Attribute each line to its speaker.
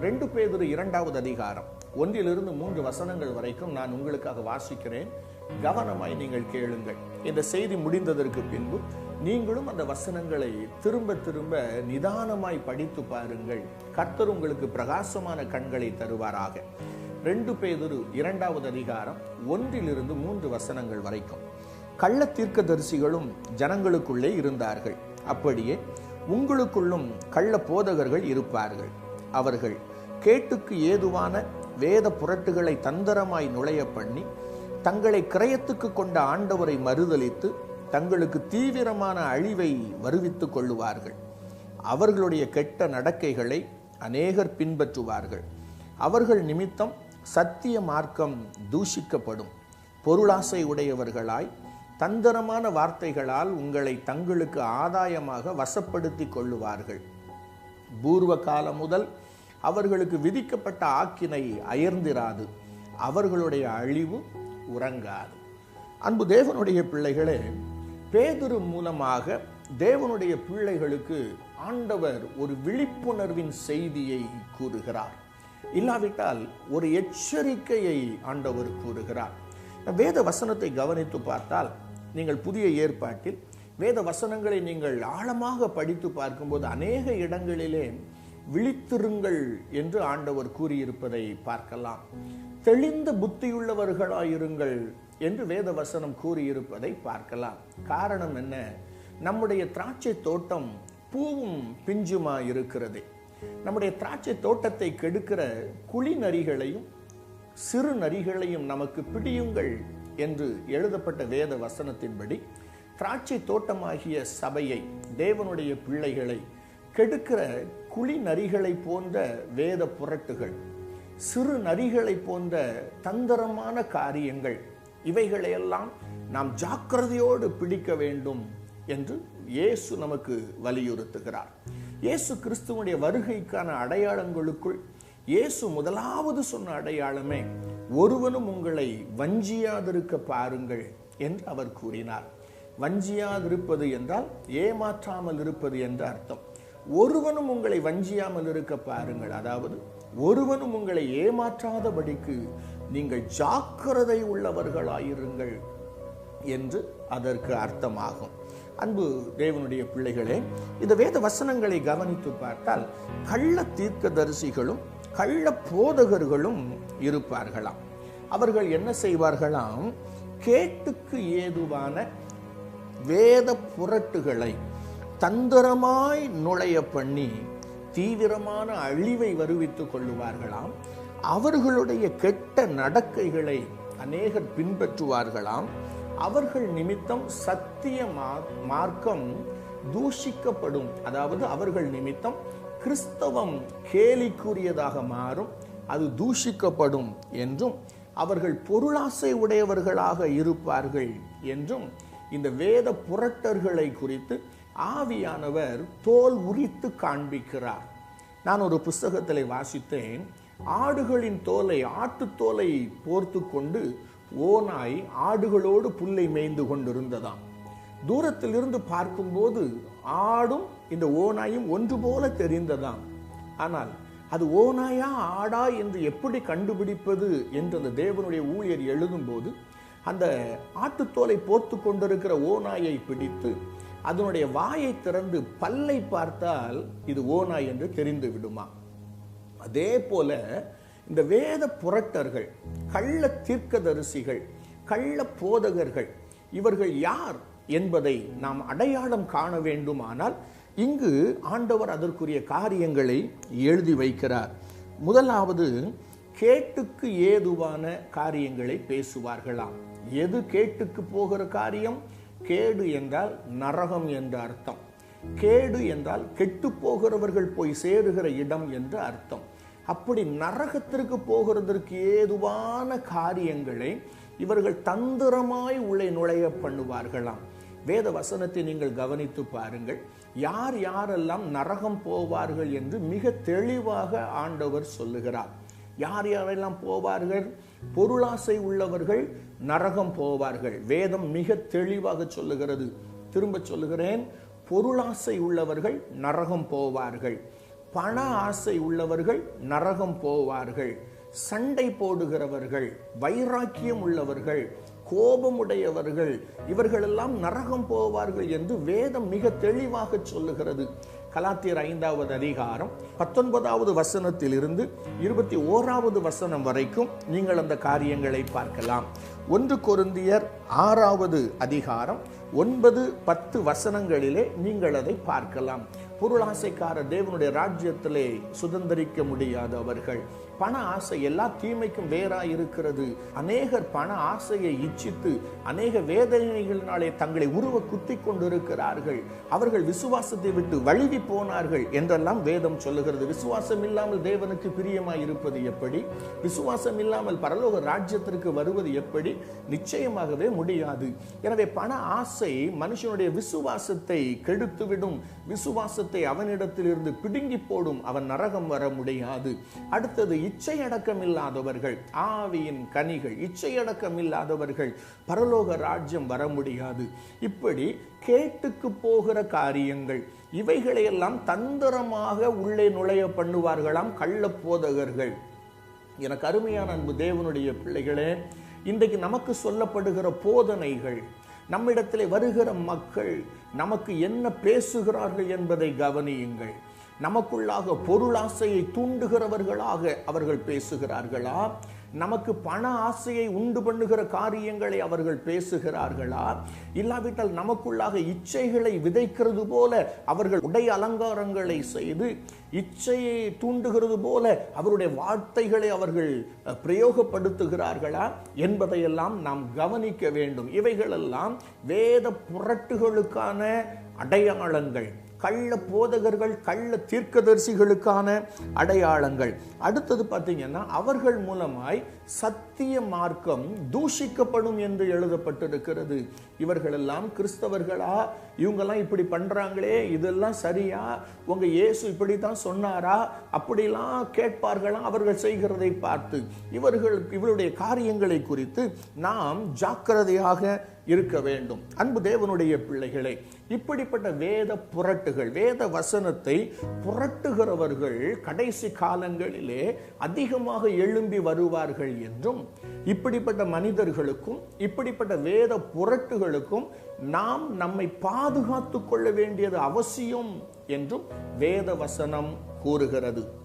Speaker 1: ரெண்டு பேதிரு இரண்டாவது அதிகாரம். ஒன்றிலிருந்து மூன்று வசனங்கள் வரைக்கும் நான் உங்களுக்காக வாசிக்கிறேன். கவனமாய் நீங்கள் கேளுங்கள். இந்த செய்தி முடிந்ததற்கு பின்பு நீங்களும் அந்த வசனங்களை திரும்ப திரும்ப நிதானமாய் படித்து பாருங்கள். கர்த்தர் உங்களுக்கு பிரகாசமான கண்களை தருவாராக. ரெண்டு பேதுரு இரண்டாவது அதிகாரம் ஒன்றிலிருந்து மூன்று வசனங்கள் வரைக்கும். கள்ள தீர்க்கதரிசிகளும் ஜனங்களுக்குள்ளே இருந்தார்கள். அப்படியே உங்களுக்குள்ளும் கள்ள போதகர்கள் இருப்பார்கள். அவர்கள் கேட்டுக்கு ஏதுவான வேத புரட்டுகளை தந்திரமாய் நுழைய பண்ணி தங்களை கிரயத்துக்கு கொண்ட ஆண்டவரை மறுதலித்து தங்களுக்கு தீவிரமான அழிவை வருவித்துக் கொள்ளுவார்கள். அவர்களுடைய கெட்ட நடக்கைகளை அநேகர் பின்பற்றுவார்கள். அவர்கள் நிமித்தம் சத்திய மார்க்கம் தூஷிக்கப்படும். பொருளாசை உடையவர்களாய் தந்திரமான வார்த்தைகளால் உங்களை தங்களுக்கு ஆதாயமாக வசப்படுத்திக் கொள்ளுவார்கள். பூர்வ காலம் முதல் அவர்களுக்கு விதிக்கப்பட்ட ஆக்கினை அயர்ந்திராது. அவர்களுடைய அழிவு உறங்காது. அன்பு தேவனுடைய பிள்ளைகளே பேதுரு மூலமாக தேவனுடைய பிள்ளைகளுக்கு ஆண்டவர் ஒரு விழிப்புணர்வின் செய்தியை கூறுகிறார். இல்லாவிட்டால் ஒரு எச்சரிக்கையை ஆண்டவர் கூறுகிறார். வேத வசனத்தை கவனித்து பார்த்தால் நீங்கள் புதிய ஏற்பாட்டில் வேத வசனங்களை நீங்கள் ஆழமாக படித்து பார்க்கும்போது அநேக இடங்களிலே விழித்திருங்கள் என்று ஆண்டவர் கூறியிருப்பதை பார்க்கலாம். தெளிந்த புத்தியுள்ளவர்களாயிருங்கள் என்று வேத வசனம் கூறியிருப்பதை பார்க்கலாம். காரணம் என்ன? நம்முடைய திராட்சை தோட்டம் பூவும் பிஞ்சுமா இருக்கிறது நம்முடைய திராட்சை தோட்டத்தை கெடுக்கிற குழி நரிகளையும் சிறு நரிகளையும் நமக்கு பிடியுங்கள் என்று எழுதப்பட்ட வேத வசனத்தின்படி திராட்சை தோட்டமாகிய சபையை தேவனுடைய பிள்ளைகளை கெடுக்கிற குழி நரிகளை போன்ற வேத புரட்டுகள் சிறு நரிகளை போன்ற தந்திரமான காரியங்கள் இவைகளையெல்லாம் நாம் ஜாக்கிரதையோடு பிடிக்க வேண்டும் என்று இயேசு நமக்கு வலியுறுத்துகிறார். இயேசு கிறிஸ்துவனுடைய வருகைக்கான அடையாளங்களுக்குள் இயேசு முதலாவது சொன்ன அடையாளமே ஒருவனும் உங்களை வஞ்சியாதிருக்க பாருங்கள் என்று அவர் கூறினார். வஞ்சியாதிருப்பது என்றால் ஏமாற்றாமல் இருப்பது என்ற அர்த்தம். ஒருவனும் உங்களை வஞ்சியாமல் இருக்க பாருங்கள். அதாவது ஒருவனும் உங்களை ஏமாற்றாதபடிக்கு நீங்கள் ஜாக்கிரதை உள்ளவர்களாயிருங்கள் என்று அதற்கு அர்த்தமாகும். அன்பு தேவனுடைய பிள்ளைகளே இந்த வேத வசனங்களை கவனித்து பார்த்தால் கள்ள தீர்க்கதரிசிகளும் கள்ள போதகர்களும் இருப்பார்களாம். அவர்கள் என்ன செய்வார்களாம்? கேட்டுக்கு ஏதுவான வேத புரட்டுகளை தந்திரமாய் நுழைய பண்ணி தீவிரமான அழிவை வருவித்துக் கொள்ளுவார்களாம். அவர்களுடைய கெட்ட நடக்கைகளை அநேகர் பின்பற்றுவார்களாம். அவர்கள் நிமித்தம் சத்திய மார்க்கம் தூஷிக்கப்படும். அதாவது அவர்கள் நிமித்தம் கிறிஸ்தவம் கேலிக்குரியதாக மாறும் அது தூஷிக்கப்படும் என்றும் அவர்கள் பொருளாசை உடையவர்களாக இருப்பார்கள் என்றும் இந்த வேத புரட்டர்களை குறித்து ஆவியானவர் தோல் உரித்து காண்பிக்கிறார். நான் ஒரு புஸ்தகத்தில் வாசித்தேன். ஆடுகளின் தோலை ஆட்டுத்தோலை போர்த்து கொண்டு ஓனாய் ஆடுகளோடு புல்லை மேய்ந்து கொண்டிருந்ததாம். தூரத்திலிருந்து பார்க்கும்போது ஆடும் இந்த ஓனாயும் ஒன்று போல தெரிந்ததாம். ஆனால் அது ஓனாயா ஆடா என்று எப்படி கண்டுபிடிப்பது என்று அந்த தேவனுடைய ஊழியர் எழுதும்போது அந்த ஆட்டுத்தோலை போர்த்து கொண்டிருக்கிற ஓநாயை பிடித்து அதனுடைய வாயை திறந்து பல்லை பார்த்தால் இது ஓநாய் என்று தெரிந்து விடுமா? அதே போல இந்த வேத புரட்டர்கள் கள்ள தீர்க்கதரிசிகள் கள்ள போதகர்கள் இவர்கள் யார் என்பதை நாம் அடையாளம் காண வேண்டுமானால் இங்கு ஆண்டவர் அதற்குரிய காரியங்களை எழுதி வைக்கிறார். முதலாவது கேட்டுக்கு ஏதுவான காரியங்களை பேசுவார்களாம். எது கேட்டுக்கு போகிற காரியம்? கேடு என்றால் நரகம் என்ற அர்த்தம். கேடு என்றால் கெட்டு போகிறவர்கள் போய் சேருகிற இடம் என்று அர்த்தம். அப்படி நரகத்திற்கு போகிறதற்கு ஏதுவான காரியங்களை இவர்கள் தந்திரமாய் உள்ளே நுழைய பண்ணுவார்களாம். வேத வசனத்தை நீங்கள் கவனித்து பாருங்கள். யார் யாரெல்லாம் நரகம் போவார்கள் என்று மிக தெளிவாக ஆண்டவர் சொல்லுகிறார். யார் யாரெல்லாம் போவார்கள்? பொருளாசை உள்ளவர்கள் நரகம் போவார்கள். வேதம் மிக தெளிவாக சொல்லுகிறது. திரும்ப சொல்லுகிறேன் பொருளாசை உள்ளவர்கள் நரகம் போவார்கள். பண ஆசை உள்ளவர்கள் நரகம் போவார்கள். சண்டை போடுகிறவர்கள் வைராக்கியம் உள்ளவர்கள் கோபமுடையவர்கள் இவர்களெல்லாம் நரகம் போவார்கள் என்று வேதம் மிக தெளிவாக சொல்லுகிறது. கலாத்தியர் ஐந்தாவது அதிகாரம் பத்தொன்பதாவது வசனத்திலிருந்து இருபத்தி ஓராவது வசனம் வரைக்கும் நீங்கள் அந்த காரியங்களை பார்க்கலாம். ஒன்று கொருந்தியர் ஆறாவது அதிகாரம் ஒன்பது பத்து வசனங்களிலே நீங்கள் அதை பார்க்கலாம். பொருளாசைக்கார தேவனுடைய ராஜ்யத்திலே சுதந்திரிக்க முடியாதவர்கள். பண ஆசை எல்லா தீமைக்கும் வேறாய் இருக்கிறது அநேகர் பண ஆசையை இச்சித்து அநேக வேதனைகளினாலே தங்களை உருவ குத்தி கொண்டிருக்கிறார்கள். அவர்கள் விசுவாசத்தை விட்டு வழுவி போனார்கள் என்றெல்லாம் வேதம் சொல்லுகிறது. விசுவாசம் இல்லாமல் தேவனுக்கு பிரியமாய் இருப்பது எப்படி? விசுவாசம் இல்லாமல் பரலோக ராஜ்யத்திற்கு வருவது எப்படி? நிச்சயமாகவே முடியாது. எனவே பண ஆசை மனுஷனுடைய விசுவாசத்தை கெடுத்துவிடும். விசுவாசத்தை அவனிடத்திலிருந்து பிடுங்கி போடும் அவன் நரகம் வர முடியாது. அடுத்தது இச்சையடக்கம் இல்லாதவர்கள் ஆவியின் கனிகள் இச்சையடக்கம் இல்லாதவர்கள் பரலோக ராஜ்யம் வர முடியாது. இப்படி கேட்டுக்கு போகிற காரியங்கள் இவைகளையெல்லாம் தந்திரமாக உள்ளே நுழைய பண்ணுவார்களாம் கள்ள போதகர்கள். எனக்கு அருமையான அன்பு தேவனுடைய பிள்ளைகளே இன்றைக்கு நமக்கு சொல்லப்படுகிற போதனைகள் நம்மிடத்தில் வருகிற மக்கள் நமக்கு என்ன பேசுகிறார்கள் என்பதை கவனியுங்கள். நமக்குள்ளாக பொருளாசையை தூண்டுகிறவர்களாக அவர்கள் பேசுகிறார்களா? நமக்கு பண ஆசையை உண்டு பண்ணுகிற காரியங்களை அவர்கள் பேசுகிறார்களா? இல்லாவிட்டால் நமக்குள்ளாக இச்சைகளை விதைக்கிறது போல அவர்கள் உடை அலங்காரங்களை செய்து இச்சையை தூண்டுகிறது போல அவருடைய வார்த்தைகளை அவர்கள் பிரயோகப்படுத்துகிறார்களா? என்பதையெல்லாம் நாம் கவனிக்க வேண்டும். இவைகளெல்லாம் வேத புரட்டுகளுக்கான அடையாளங்கள். கள்ள போதகர்கள் கள்ள தீர்க்கதரிசிகளுக்கான அடையாளங்கள். அடுத்தது பார்த்தீங்கன்னா அவர்கள் மூலமாய் சத்திய மார்க்கம் தூஷிக்கப்படும் என்று எழுதப்பட்டிருக்கிறது. இவர்களெல்லாம் கிறிஸ்தவர்களா? இவங்கெல்லாம் இப்படி பண்ணுறாங்களே இதெல்லாம் சரியா? உங்கள் இயேசு இப்படி தான் சொன்னாரா? அப்படிலாம் கேட்பார்களாம் அவர்கள் செய்கிறதை பார்த்து. இவர்கள் இவருடைய காரியங்களை குறித்து நாம் ஜாக்கிரதையாக இருக்க வேண்டும். அன்பு தேவனுடைய பிள்ளைகளை இப்படிப்பட்ட வேத புரட்டுகள் வேத வசனத்தை புரட்டுகிறவர்கள் கடைசி காலங்களிலே அதிகமாக எழும்பி வருவார்கள் என்றும் இப்படிப்பட்ட மனிதர்களுக்கும் இப்படிப்பட்ட வேத புரட்டுகளுக்கும் நாம் நம்மை பாதுகாத்துக் கொள்ள வேண்டியது அவசியம் என்றும் வேத வசனம் கூறுகிறது.